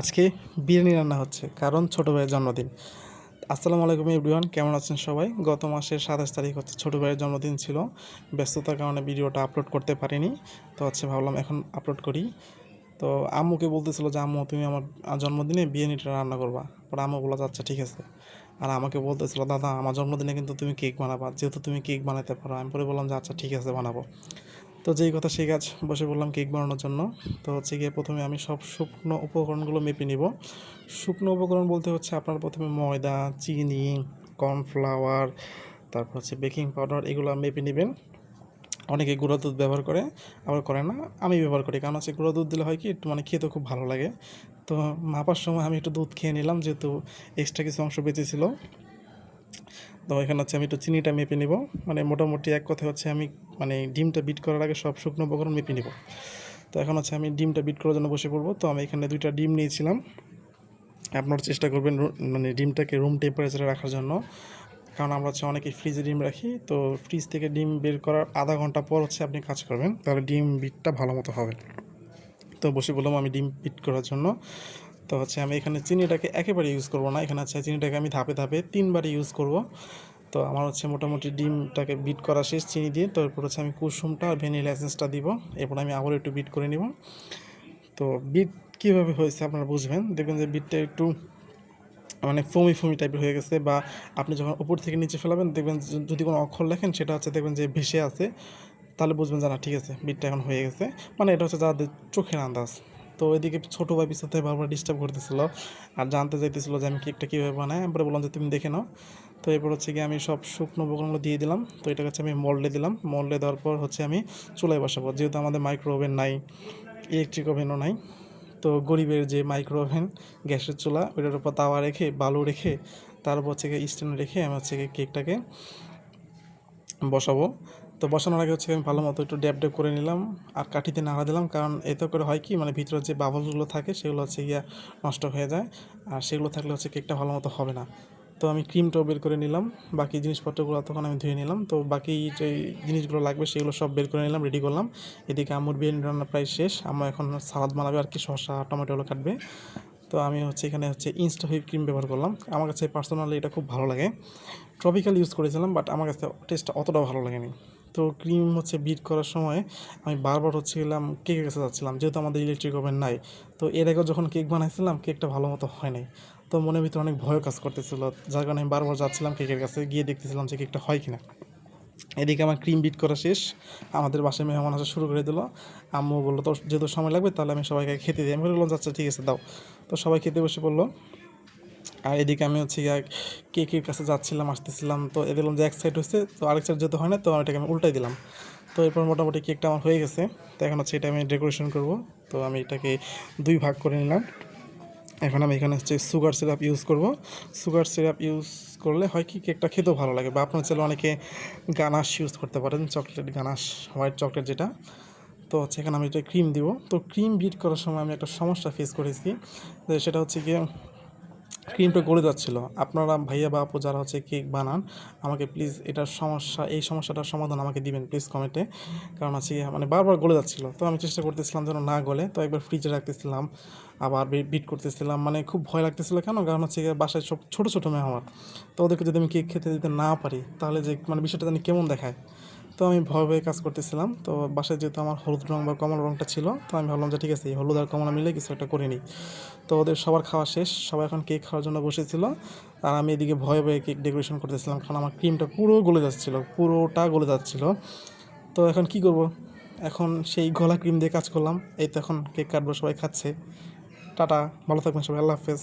আজকে বিরিয়ানি রান্না হচ্ছে, কারণ ছোটো ভাইয়ের জন্মদিন। আসসালামু আলাইকুম এভরিওয়ান, কেমন আছেন সবাই? গত মাসের সাতাশ তারিখ হচ্ছে ছোটো ভাইয়ের জন্মদিন ছিল, ব্যস্ততার কারণে ভিডিওটা আপলোড করতে পারিনি, তো হচ্ছে ভাবলাম এখন আপলোড করি। তো আম্মুকে বলতেছিল যে, আম্মু, তুমি আমার জন্মদিনে বিরিয়ানিটা রান্না করবা। পরে আম্মু বলা যাচ্ছে ঠিক আছে। আর আমাকে বলতেছিল, দাদা, আমার জন্মদিনে কিন্তু তুমি কেক বানাবা, যেহেতু তুমি কেক বানাতে পারো। আমি পরে বললাম যে আচ্ছা ঠিক আছে, বানাবো। তো যেই কথা সেই কাজ বসে বললাম কেক বানানোর জন্য, তো হচ্ছে গিয়ে প্রথমে আমি সব শুকনো উপকরণগুলো মেপে নিব। শুকনো উপকরণ বলতে হচ্ছে আপনার প্রথমে ময়দা, চিনি, কর্নফ্লাওয়ার, তারপর হচ্ছে বেকিং পাউডার, এগুলো মেপে নেবেন। অনেকে গুঁড়ো দুধ ব্যবহার করে, আবার করে না, আমি ব্যবহার করি। কারণ হচ্ছে গুঁড়ো দুধ দিলে হয় কি, একটু মানে খেতে খুব ভালো লাগে। তো মাপার সময় আমি একটু দুধ খেয়ে নিলাম, যেহেতু এক্সট্রা কিছু অংশ বেঁচেছিল। তো এখানে হচ্ছে আমি একটু চিনিটা মেপে নিব। মানে মোটামুটি এক কথা হচ্ছে আমি মানে ডিমটা বিট করার আগে সব শুকনো উপকরণ মেপে নিব। তো এখন হচ্ছে আমি ডিমটা বিট করার জন্য বসে পড়ব। তো আমি এখানে দুইটা ডিম নিয়েছিলাম। আপনারা চেষ্টা করবেন মানে ডিমটাকে রুম টেম্পারেচারে রাখার জন্য। কারণ আমরা হচ্ছে অনেকে ফ্রিজে ডিম রাখি। তো ফ্রিজ থেকে ডিম বের করার আধা ঘণ্টা পর হচ্ছে আপনি কাজ করবেন। তাহলে ডিম বিটটা ভালো মতো হবে। তো বসে বললাম আমি ডিম বিট করার জন্য। তো হচ্ছে আমি এখানে চিনিটাকে একেবারে ইউজ করব না। এখানে হচ্ছে চিনিটাকে আমি ধাপে ধাপে তিনবারই ইউজ করব। তো আমার হচ্ছে মোটামুটি ডিমটাকে বিট করা শেষ চিনি দিয়ে তো এরপর হচ্ছে আমি কুসুমটা আর ভ্যানিলা এসেন্সটা দিব। এরপর আমি আবার একটু বিট করে নিব। তো বিট কীভাবে হয়েছে আপনারা বুঝবেন? দেখবেন যে বিটটা একটু মানে ফমি ফমি টাইপের হয়ে গেছে বা আপনি যখন উপর থেকে নিচে ফেলাবেন, দেখবেন যদি কোনো অক্ষর লেখেন, সেটা হচ্ছে দেখবেন যে ভেসে আছে তাহলে বুঝবেন যে না, ঠিক আছে বিটটা এখন হয়ে গেছে। মানে এটা হচ্ছে যাদের চোখের আন্দাজ। তো এদিকে ছোটো ভাই পিছতে বারবার ডিস্টার্ব করতেছিল আর জানতে চাইতেছিল যে আমি কেকটা কীভাবে বানাই। আমি পরে বললাম যে, তুমি দেখে নাও। তো এরপর হচ্ছে গিয়ে আমি সব শুকনো উপকরণগুলো দিয়ে দিলাম। তো এটা হচ্ছে আমি মল্ডে দিলাম। মোল্ডে দেওয়ার পর হচ্ছে আমি চুলায় বসাবো। যেহেতু আমাদের মাইক্রো ওভেন নাই ইলেকট্রিক ওভেনও নাই, তো গরিবের যে মাইক্রো ওভেন গ্যাসের চুলা, ওইটার উপর তাওয়া রেখে, বালু রেখে, তার উপর হচ্ছে গিয়ে স্ট্যান্ড রেখে আমি হচ্ছে কেকটাকে বসাবো। তো বসানোর আগে হচ্ছে আমি ভালো মতো একটু ড্যাপ ড্যাপ করে নিলাম আর কাঠিতে নাড়া দিলাম, কারণ এতে করে হয় কি মানে ভিতরে যে বাবলগুলো থাকে সেগুলো হচ্ছে গিয়া নষ্ট হয়ে যায় আর সেগুলো থাকলে হচ্ছে কেকটা ভালো মতো হবে না। তো আমি ক্রিমটাও বের করে নিলাম, বাকি জিনিসপত্রগুলো তখন আমি ধুয়ে নিলাম, তো বাকি যে জিনিসগুলো লাগবে সেগুলো সব বের করে নিলাম রেডি করলাম। এদিকে আমুর বিরিয়ানি রান্না প্রায় শেষ আমার এখন সালাদ বানাবে আর কি শসা টমেটোগুলো কাটবে। তো আমি হচ্ছে এখানে হচ্ছে ইনস্টা হুইপ ক্রিম ব্যবহার করলাম। আমার কাছে পার্সোনালি এটা খুব ভালো লাগে। ট্রপিক্যাল ইউজ করেছিলাম বাট আমার কাছে টেস্টটা অতটাও ভালো লাগেনি। তো ক্রিম হচ্ছে বিট করার সময় আমি বারবার হচ্ছে গেলাম কেকের কাছে যাচ্ছিলাম, যেহেতু আমাদের ইলেকট্রিক ওভেন নাই। তো এর আগেও যখন কেক বানাইছিলাম, কেকটা ভালো মতো হয় নাই। তো মনের ভিতরে অনেক ভয় কাজ করতেছিল, যার কারণে আমি বারবার যাচ্ছিলাম কেকের কাছে, গিয়ে দেখতেছিলাম যে কেকটা হয় কিনা। এদিকে আমার ক্রিম বিট করা শেষ, আমাদের বাসায় মেহমান আসা শুরু করে দিল। আম্মু বলল তো যেহেতু সময় লাগবে, তাহলে আমি সবাইকে খেতে দিই। আমি বললাম আচ্ছা ঠিক আছে, দাও। তো সবাই খেতে বসে পড়ল। আর এদিকে আমি হচ্ছে গিয়ে কেকের কাছে যাচ্ছিলাম, আসতেছিলাম, তো এ যে এক সাইড হচ্ছে, তো আরেক সাইড যেতে হয় না, তো এটাকে আমি উল্টাই দিলাম। তো এরপর মোটামুটি কেকটা আমার হয়ে গেছে, তো এখন হচ্ছে এটা আমি ডেকোরেশন করব। তো আমি এটাকে দুই ভাগ করে নিলাম। এখন আমি এখানে হচ্ছে সুগার সিরাপ ইউজ করব। সুগার সিরাপ ইউজ করলে হয় কি কেকটা খেতেও ভালো লাগে। বা আপনার ছেলে অনেকে গানাশ ইউজ করতে পারেন চকলেট গানাশ হোয়াইট চকলেট যেটা। তো হচ্ছে এখানে আমি এটা ক্রিম দিব। তো ক্রিম বিট করার সময় আমি একটা সমস্যা ফেস করেছি সেটা হচ্ছে গিয়ে ক্রিমটা গলে যাচ্ছিল। আপনারা ভাইয়া বা আপু যারা হচ্ছে কেক বানান, আমাকে প্লিজ এটার সমস্যা, এই সমস্যাটার সমাধান আমাকে দিবেন প্লিজ কমেন্টে কারণ গিয়ে মানে বারবার গলে যাচ্ছিল। তো আমি চেষ্টা করতেছিলাম যেন না গলে। তো একবার ফ্রিজে রাখতেছিলাম, আবার বিট করতেছিলাম। মানে খুব ভয় লাগতেছিলো কেন? কারণ হচ্ছে বাসায় সব ছোটো ছোটো মেয়ে আমার তো ওদেরকে যদি আমি কেক খেতে দিতে না পারি, তাহলে যে মানে বিষয়টা জানি কেমন দেখায়? তো আমি ভয় ভয়ে কাজ করতেছিলাম। তো বাসায় যেহেতু আমার হলুদ রং বা কমলা রংটা ছিল, তো আমি ভাবলাম যে ঠিক আছে হলুদ আর কমলা মিলে কিছু একটা করে নিই। তো ওদের সবার খাওয়া শেষ, সবাই এখন কেক খাওয়ার জন্য বসেছিল। আর আমি এদিকে ভয়ে ভয়ে কেক ডেকোরেশন করতেছিলাম, কারণ আমার ক্রিমটা পুরো গলে যাচ্ছিল, পুরোটা গলে যাচ্ছিল। তো এখন কি করব? এখন সেই গলা ক্রিম দিয়ে কাজ করলাম, এই তো এখন কেক কাটবো, সবাই খাচ্ছে। টাটা, ভালো থাকবেন সবাই, আল্লাহ হাফেজ।